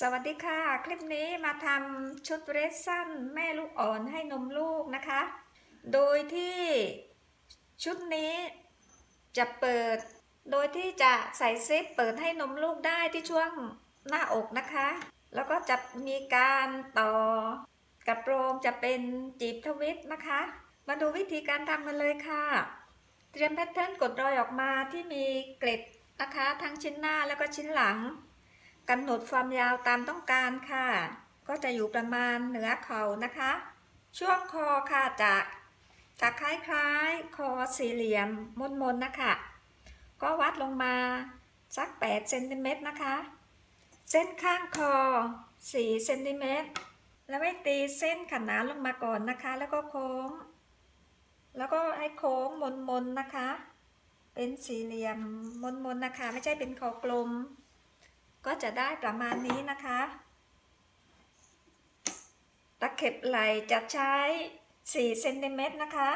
สวัสดีค่ะ คลิปนี้มาทำชุดเรสสั้นแม่ลูกอ่อนให้นมลูกนะคะ โดยที่ชุดนี้จะเปิด โดยที่จะใส่ซิปเปิดให้นมลูกได้ที่ช่วงหน้าอกนะคะ แล้วก็จะมีการต่อกระโปรงจะเป็นจีบทวิตนะคะ มาดูวิธีการทำกันเลยค่ะ เตรียมแพทเทิร์นกดรอยออกมาที่มีเกล็ดนะคะ ทั้งชิ้นหน้าแล้วก็ชิ้นหลัง กำหนดความยาวตามต้องการค่ะ ก็จะอยู่ประมาณเหนือเข่านะคะ ช่วงคอค่ะจะจะคล้ายๆ คอสี่เหลี่ยมมนๆนะคะ ก็วัดลงมาสัก8เซนติเมตรนะคะ เส้นข้างคอ4เซนติเมตรแล้วให้ตีเส้นขนานลงมาก่อนนะคะ แล้วก็โค้ง แล้วก็ให้โค้งมนๆนะคะ เป็นสี่เหลี่ยมมนๆนะคะ ไม่ใช่เป็นคอกลม ก็จะได้ประมาณนี้นะคะ ตะเข็บไหลจะใช้ 4 เซนติเมตรนะคะ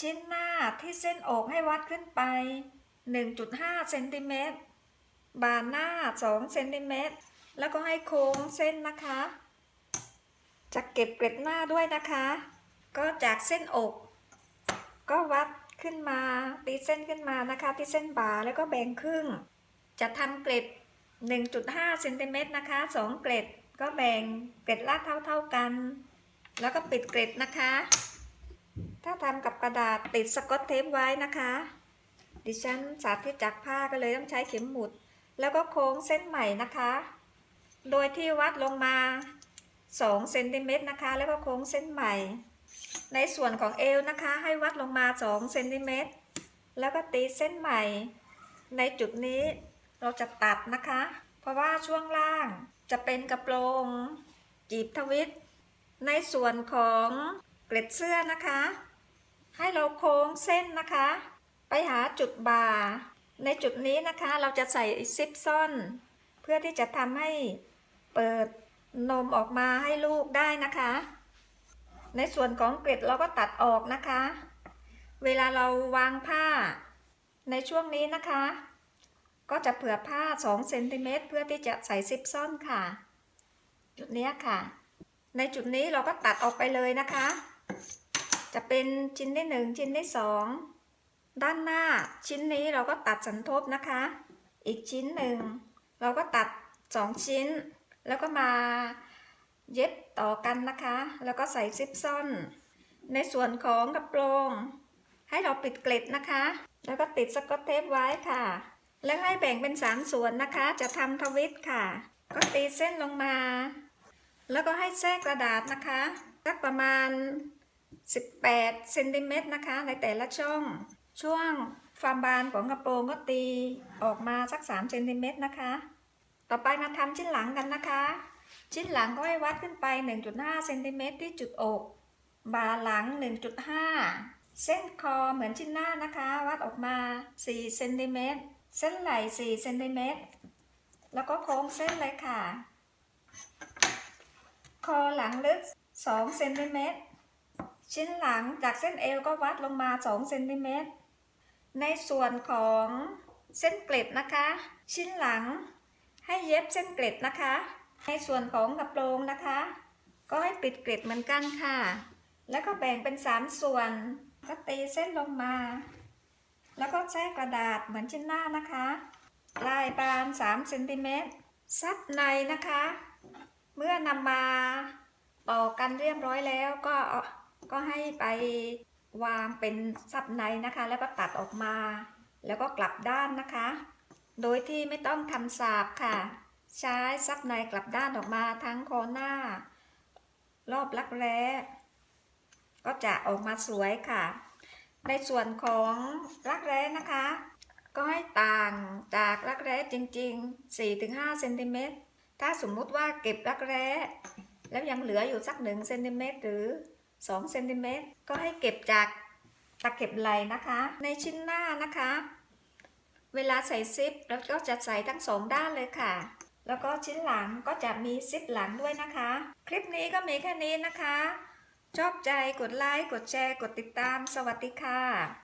ชิ้นหน้าที่เส้นอกให้วัดขึ้นไป 1.5 เซนติเมตร บานหน้า 2 เซนติเมตร แล้วก็ให้โค้งเส้นนะคะ จะเก็บเกล็ดหน้าด้วยนะคะ ก็จากเส้นอก ก็วัดขึ้นมาตีเส้นขึ้นมานะคะ ที่เส้นบ่าแล้วก็แบ่งครึ่ง จะทำเกล็ด 1.5เซนติเมตรนะคะ 2 เกล็ดก็แบ่งเกล็ดละเท่าๆกัน แล้วก็ปิดเกล็ดนะคะ ถ้าทำกับกระดาษติดสกอตเทปไว้นะคะ ดิฉันสาธิตจากผ้าก็เลยต้องใช้เข็มหมุด แล้วก็โค้งเส้นใหม่นะคะ โดยที่วัดลงมา2เซนติเมตรนะคะ แล้วก็โค้งเส้นใหม่ ในส่วนของเอวนะคะ ให้วัดลงมา2เซนติเมตรแล้วก็ตีเส้นใหม่ในจุดนี้ เราจะตัดนะคะ เพราะว่าช่วงล่างจะเป็นกระโปรงจีบทวิต ในส่วนของเกล็ดเสื้อนะคะ ให้เราโค้งเส้นนะคะ ไปหาจุดบ่า ในจุดนี้นะคะเราจะใส่ซิปซ่อน เพื่อที่จะทำให้เปิดนมออกมาให้ลูกได้นะคะ ในส่วนของเกล็ดเราก็ตัดออกนะคะ เวลาเราวางผ้าในช่วงนี้นะคะ ก็จะเผื่อผ้า2เซนติเมตรเพื่อที่จะใส่ซิปซ่อนค่ะ จุดนี้ค่ะ ในจุดนี้เราก็ตัดออกไปเลยนะคะ จะเป็นชิ้นที่หนึ่งชิ้นที่สองด้านหน้าชิ้นนี้เราก็ตัดสันทบนะคะ อีกชิ้นหนึ่งเราก็ตัดสองชิ้น แล้วก็มาเย็บต่อกันนะคะ แล้วก็ใส่ซิปซ่อน ในส่วนของกระโปรง ให้เราปิดเกล็ดนะคะ แล้วก็ติดสกอตเทปไว้ค่ะ แล้วให้แบ่งเป็นสามส่วนนะคะ จะทำทวิตค่ะ ก็ตีเส้นลงมา แล้วก็ให้แทรกกระดาษนะคะสักประมาณ 18เซนติเมตรนะคะ ในแต่ละช่อง ช่วงความบานของกระโปรงก็ตีออกมาสัก3เซนติเมตรนะคะ ต่อไปมาทำชิ้นหลังกันนะคะ ชิ้นหลังก็ให้วัดขึ้นไป 1.5เซนติเมตรที่จุดอกบ่าหลัง 1.5 เส้นคอเหมือนชิ้นหน้านะคะ วัดออกมา4เซนติเมตร เส้นไหล่4เซนติเมตร แล้วก็โค้งเส้นเลยค่ะ คอหลังลึก2เซนติเมตร ชิ้นหลังจากเส้นเอวก็วัดลงมา2เซนติเมตร ในส่วนของเส้นเกล็ดนะคะ ชิ้นหลังให้เย็บเส้นเกล็ดนะคะ ในส่วนของกระโปรงนะคะ ก็ให้ปิดเกล็ดเหมือนกันค่ะ แล้วก็แบ่งเป็น 3 ส่วนก็ตีเส้นลงมา แล้วก็แช่กระดาษเหมือนชิ้นหน้านะคะ ลายบาน3เซนติเมตรซับในนะคะ เมื่อนำมาต่อกันเรียบร้อยแล้วก็ก็ให้ไปวางเป็นซับในนะคะ แล้วก็ตัดออกมา แล้วก็กลับด้านนะคะ โดยที่ไม่ต้องทำสาบค่ะ ใช้ซับในกลับด้านออกมาทั้งโคนหน้า รอบลักแร้ก็จะออกมาสวยค่ะ ในส่วนของรักแร้นะคะ ก็ให้ต่างจากรักแร้จริง ๆ 4-5เซนติเมตรถ้าสมมุติว่าเก็บรักแร้แล้วยังเหลืออยู่สัก1เซนติเมตรหรือ2เซนติเมตรก็ให้เก็บจากตะเข็บไหลนะคะ ในชิ้นหน้านะคะ เวลาใส่ซิปแล้วก็จะใส่ทั้งสองด้านเลยค่ะ แล้วก็ชิ้นหลังก็จะมีซิปหลังด้วยนะคะ คลิปนี้ก็มีแค่นี้นะคะ ชอบใจกดไลค์ กดแชร์ กดติดตาม สวัสดีค่ะ